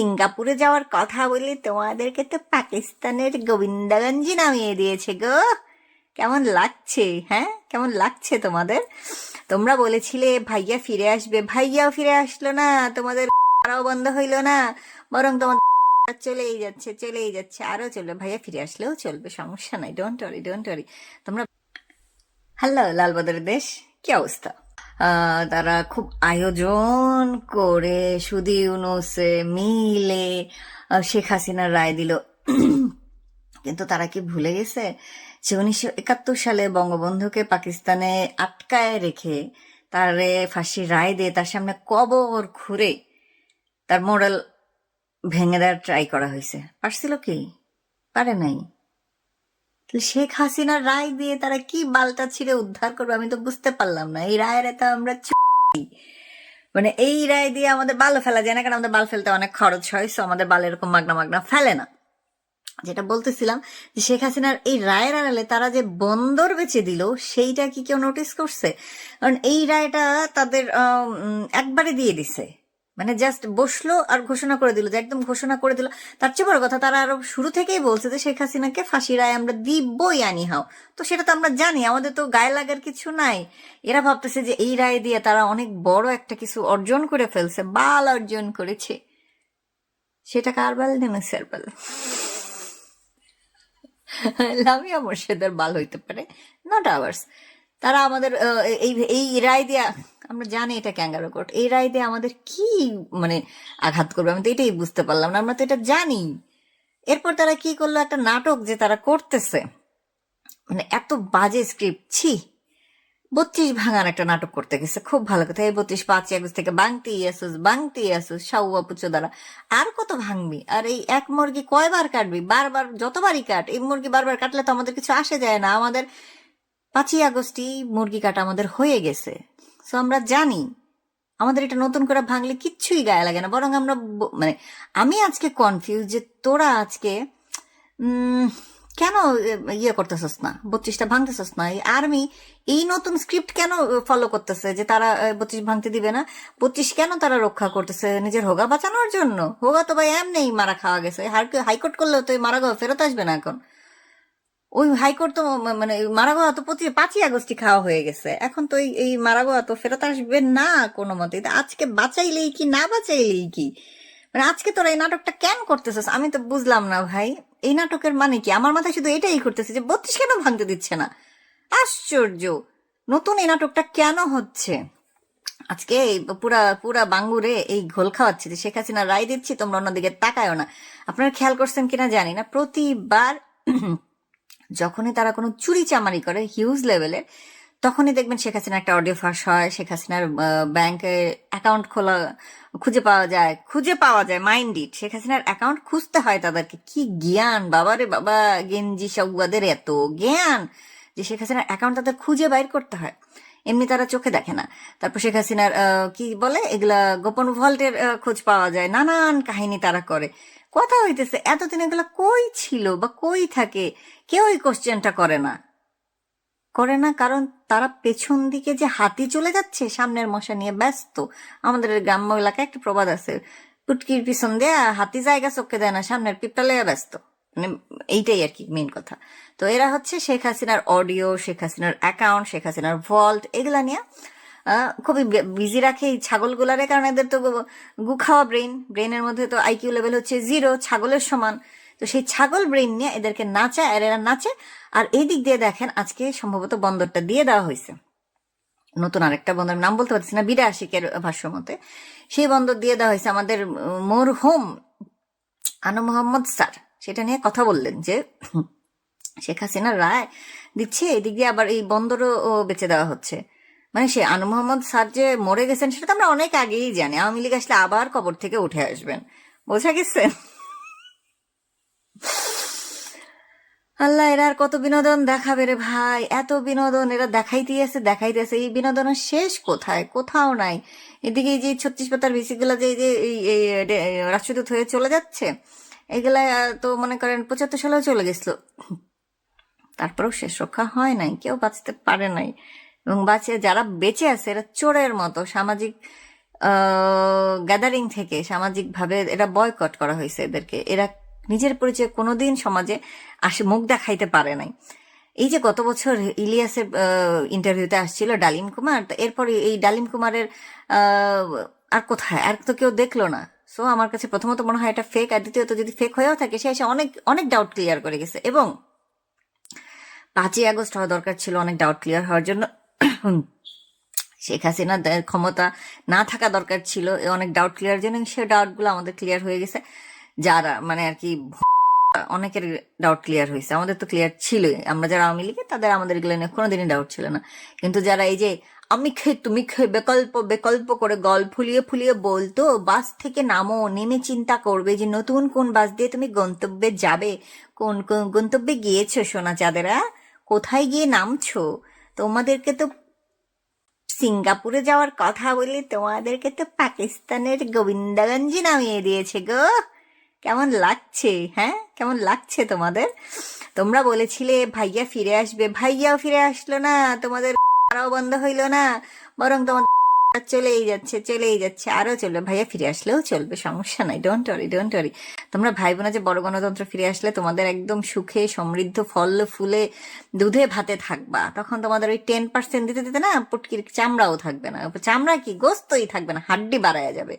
সিঙ্গাপুরে যাওয়ার কথা বলে তোমাদেরকে তো পাকিস্তানের গোবিন্দাগঞ্জে নামিয়ে দিয়েছে গো। কেমন লাগছে হ্যাঁ? কেমন লাগছে তোমাদের? তোমরা বলেছিলে ভাইয়া ফিরে আসবে। ভাইয়াও ফিরে আসলো না, তোমাদের আরও বন্ধ হইল না, বরং তোমাদের চলেই যাচ্ছে চলেই যাচ্ছে আরও চলবে। ভাইয়া ফিরে আসলেও চলবে, সমস্যা নাই ডোন্ট ওয়ারি ডোন্ট ওয়ারি তোমরা হ্যালো লালবদরের দেশ, কি অবস্থা? তারা খুব আয়োজন করে সুদি ইউনুসে মিলে শেখ হাসিনার রায় দিল। কিন্তু তারা কি ভুলে গেছে? যে উনিশশো একাত্তর সালে বঙ্গবন্ধুকে পাকিস্তানে আটকায় রেখে তারে ফাঁসির রায় দিয়ে তার সামনে কবর খুঁড়ে তার মোরাল ভেঙে দেওয়ার ট্রাই করা হয়েছে। পারছিল কি? পারে নাই। শেখ হাসিনার রায় দিয়ে তারা কি বালটা ছিঁড়ে উদ্ধার করবে আমি তো বুঝতে পারলাম না। এই রায়ের এত আমরা মানে এই রায় দিয়ে আমাদের বাল ফেলা যায় না, কারণ আমাদের বাল ফেলতে অনেক খরচ হয় সো আমাদের বাল এরকম মাগনা মাগনা ফেলে না। যেটা বলতেছিলাম যে শেখ হাসিনার এই রায়ের আড়ালে তারা যে বন্দর বেচে দিল, সেইটা কি কেউ নোটিস করছে? কারণ এই রায়টা তাদের একবারে দিয়ে দিছে। মানে জাস্ট বসল আর ঘোষণা করে দিল যে একদম ঘোষণা করে দিল। তার চেয়ে বড় কথা, তারা আরও শুরু থেকেই বলছে যে শেখ হাসিনাকে ফাঁসি রায় আমরা দিবই আনি হাও। তো সেটা তো আমরা জানি, আমাদের তো গায়ে লাগার কিছু নাই। এরা ভাবতেছে যে এই রায় দিয়ে তারা অনেক বড় একটা কিছু অর্জন করে ফেলছে, বাল অর্জন করেছে। সেটা কার বাল? ডেনিসের বাল। লামিয়া মোর্শেদের বাল হইতে পারে নট আওয়ার্স তারা আমাদের এই এই রায় দিয়া আমরা জানি এটা ক্যাঙ্গারো কোর্ট। এই রায় দিয়ে আমাদের কি মানে আঘাত করবে? আমি তো এটাই বুঝতে পারলাম না। আমরা তো এটা জানি। এরপর তারা কি করল? একটা নাটক যে তারা করতেছে। মানে এত বাজে স্ক্রিপ্ট ছি, বত্রিশ ভাঙার একটা নাটক করতে গেছে। খুব ভালো কথা। এই বত্রিশ পাঁচই আগস্ট থেকে বাংতি আসুস বাংতি আসুস সাউয়া পুচো দ্বারা আর কত ভাঙবি? আর এই এক মুরগি কয়বার কাটবি? বারবার, যতবারই কাট, এই মুরগি বারবার কাটলে তো আমাদের কিছু আসে যায় না। আমাদের পাঁচই আগস্টই মুরগি কাটা আমাদের হয়ে গেছে। সো আমরা জানি, আমাদের এটা নতুন করে ভাঙলে কিচ্ছুই গায়ে লাগে না, বরং আমরা মানে আমি আজকে কনফিউজ যে তোরা আজকে কেন ইয়ে করতেছস না? বত্রিশটা ভাঙতেছস না? এই আর্মি এই নতুন স্ক্রিপ্ট কেন ফলো করতেছে যে তারা বত্রিশ ভাঙতে দিবে না? বত্রিশ কেন তারা রক্ষা করতেছে নিজের হোগা বাঁচানোর জন্য? হোগা তো ভাই এমনি মারা খাওয়া গেছে। হাইকোর্ট করলেও তো মারা গাওয়া ফেরত আসবে না এখন। ওই হাইকোর্ট তো মানে মারা গোয়া তো পঁচিশ পাঁচই আগস্টই খাওয়া হয়ে গেছে। এখন তো এই- এই মারা গোয়া তো ফেরত আসবে না কোনো মতে। আজকে বাঁচাইলেই কি, না বাঁচাইলেই কি? মানে আজকে তোরা এই নাটকটা কেন করতেছিস? আমি তো বুঝলাম না ভাই। এই নাটকের মানে কি? আমার মাথায় শুধু এটাই ঘুরতেছে যে বত্রিশ কেন ভাঙতে দিচ্ছে না? আশ্চর্য! নতুন এই নাটকটা কেন হচ্ছে? আজকে পুরা পুরা বাঙ্গুরে এই ঘোল খাওয়াচ্ছি শেখ হাসিনা রায় দিচ্ছি, তোমরা অন্যদিকে তাকায়ও না। আপনারা খেয়াল করছেন কিনা জানি না। প্রতিবার যখনই তারা কোনো চুরি চামারি করে হিউজ লেভেলের তখনই দেখবেন শেখ হাসিনা একটা অডিও ফাঁস হয়, শেখ হাসিনার ব্যাংকে অ্যাকাউন্ট খোলা, খুঁজে পাওয়া যায়, খুঁজে পাওয়া যায় মাইন্ড ইট শেখ হাসিনার অ্যাকাউন্ট খুঁজতে হয় তাদেরকে, কি জ্ঞান, বাবারে বাবা, গেঞ্জি সৌয়াদের এত জ্ঞান যে শেখ হাসিনার অ্যাকাউন্ট তাদের খুঁজে বাইর করতে হয়। এমনি তারা চোখে দেখে না। তারপর শেখ হাসিনার কি বলে? এগুলা গোপন ভল্টের খোঁজ পাওয়া যায়। নানান কাহিনী তারা করে। কথা হইতেছে, এতদিন এগুলা কই ছিল বা কই থাকে? কেউ এই কোশ্চেনটা করে না। করে না কারণ তারা পেছন দিকে যে হাতি চলে যাচ্ছে, সামনের মশা নিয়ে ব্যস্ত। আমাদের গ্রাম্য এলাকায় একটা প্রবাদ আছে, পুটকির পিছন দিয়ে হাতি জায়গা চোখে দেয় না, সামনের পিপটালে ব্যস্ত। মানে এইটাই আর কি মেন কথা। তো এরা হচ্ছে শেখ হাসিনার অডিও শেখ হাসিনার অ্যাকাউন্ট শেখ হাসিনার ভল্ট এগুলা নিয়ে খুবই বিজি রাখে এই ছাগলগুলারে। কারণ এদের তো গু খাওয়া ব্রেন ব্রেনের মধ্যে তো আইকিউ লেভেল হচ্ছে জিরো ছাগলের সমান। তো সেই ছাগল ব্রেন নিয়ে এদেরকে নাচায় আর এরা নাচে। আর এই দিক দিয়ে দেখেন আজকে সম্ভবত বন্দরটা দিয়ে দেওয়া হয়েছে। নতুন আরেকটা বন্দর, নাম বলতে পারছি না বিরা আশিকের ভাষ্য মতে। সেই বন্দর দিয়ে দেওয়া হয়েছে আমাদের মোর হোম আনু মোহাম্মদ স্যার। সেটা নিয়ে কথা বললেন যে, শেখ হাসিনার রায় দিচ্ছে, এদিক দিয়ে আবার এই বন্দরও বেঁচে দেওয়া হচ্ছে। মানে সে আনু মোহাম্মদ স্যার যে মরে গেছেন, সেটা তো আমরা অনেক আগেই জানি। আওয়ামী লীগ আসলে আবার কবর থেকে উঠে আসবেন। বোঝা গেছে? আল্লাহ, এরা আর কত বিনোদন দেখাবে রে ভাই? এত বিনোদন এরা দেখাইতে আছে দেখাইতে আছে। এই বিনোদনের শেষ কোথায়? কোথাও নাই। এদিকে এই যে ছত্রিশ পাতার ভিসিগুলো যে এই যে রাষ্ট্রদূত হয়ে চলে যাচ্ছে এগুলা তো মনে করেন পঁচাত্তর সালেও চলে গেছিল। তারপরেও শেষ রক্ষা হয় নাই, কেউ বাঁচতে পারে নাই। এবং বাঁচে, যারা বেঁচে আছে, এরা চোরের মতো সামাজিক গ্যাদারিং থেকে সামাজিকভাবে এরা বয়কট করা হয়েছে এদেরকে। এরা নিজের পরিচয় কোনোদিন সমাজে আসে, মুখ দেখাইতে পারে নাই। এই যে গত বছর ইলিয়াসের ইন্টারভিউতে আসছিল ডালিম কুমার এরপরে এই ডালিম কুমারের আর কোথায়? আর তো কেউ দেখল না। সো আমার কাছে প্রথমত মনে হয় এটা ফেক আর দ্বিতীয়ত যদি ফেক হয়েও থাকে, সে এসে অনেক অনেক ডাউট ক্লিয়ার করে গেছে। এবং পাঁচই আগস্ট হওয়া দরকার ছিল, অনেক ডাউট ক্লিয়ার হওয়ার জন্য। শেখ হাসিনার ক্ষমতা না থাকা দরকার ছিল অনেক ডাউট ক্লিয়ার জন্য সে ডাউটগুলো আমাদের ক্লিয়ার হয়ে গেছে। যারা মানে আর কি অনেকের ডাউট ক্লিয়ার হয়েছে। আমাদের তো ক্লিয়ার ছিলই। আমরা যারা আওয়ামী লীগে তাদের আমাদের এগুলো নিয়ে কোনোদিনই ডাউট ছিল না। কিন্তু যারা এই যে, আমি খেয়ে তুমি খেয়ে বিকল্প বিকল্প করে গল ফুলিয়ে ফুলিয়ে বলতো, বাস থেকে নামো, নেমে চিন্তা করবে যে নতুন কোন বাস দিয়ে তুমি গন্তব্যে যাবে। কোন কোন গন্তব্যে গিয়েছো, সোনা চাঁদেরা? কোথায় গিয়ে নামছো? তোমাদেরকে তো সিঙ্গাপুরে যাওয়ার কথা বলে তোমাদেরকে তো পাকিস্তানের গোবিন্দাগঞ্জে নামিয়ে দিয়েছে গো। কেমন লাগছে হ্যাঁ? কেমন লাগছে তোমাদের? তোমরা বলেছিলে ভাইয়া ফিরে আসবে। ভাইয়াও ফিরে আসলো না, তোমাদের আরও বন্ধ হইল না, বরং তোমাদের চলেই যাচ্ছে চলেই যাচ্ছে আরও চলবে। ভাইয়া ফিরে আসলেও চলবে, সমস্যা নাই ডোন্ট ওয়ারি ডোন্ট ওয়ারি তোমরা ভাই বোনা যে বড় গণতন্ত্র ফিরে আসলে তোমাদের একদম সুখে, সমৃদ্ধ, ফল ফুলে, দুধে ভাতে থাকবা। তখন তোমাদের ওই টেন পার্সেন্ট দিতে দিতে না, পুটকির চামড়াও থাকবে না। চামড়া কি? গোস্তই থাকবে না, হাড্ডি বাড়ায়া যাবে।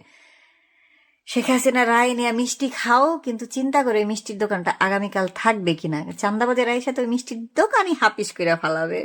শেখ হাসিনা রায় নিয়ে মিষ্টি খাও, কিন্তু চিন্তা করে মিষ্টির দোকানটা আগামীকাল থাকবে কিনা? চান্দাবাজের রায়ের সাথে ওই মিষ্টির দোকানই হাপিস করে ফালাবে।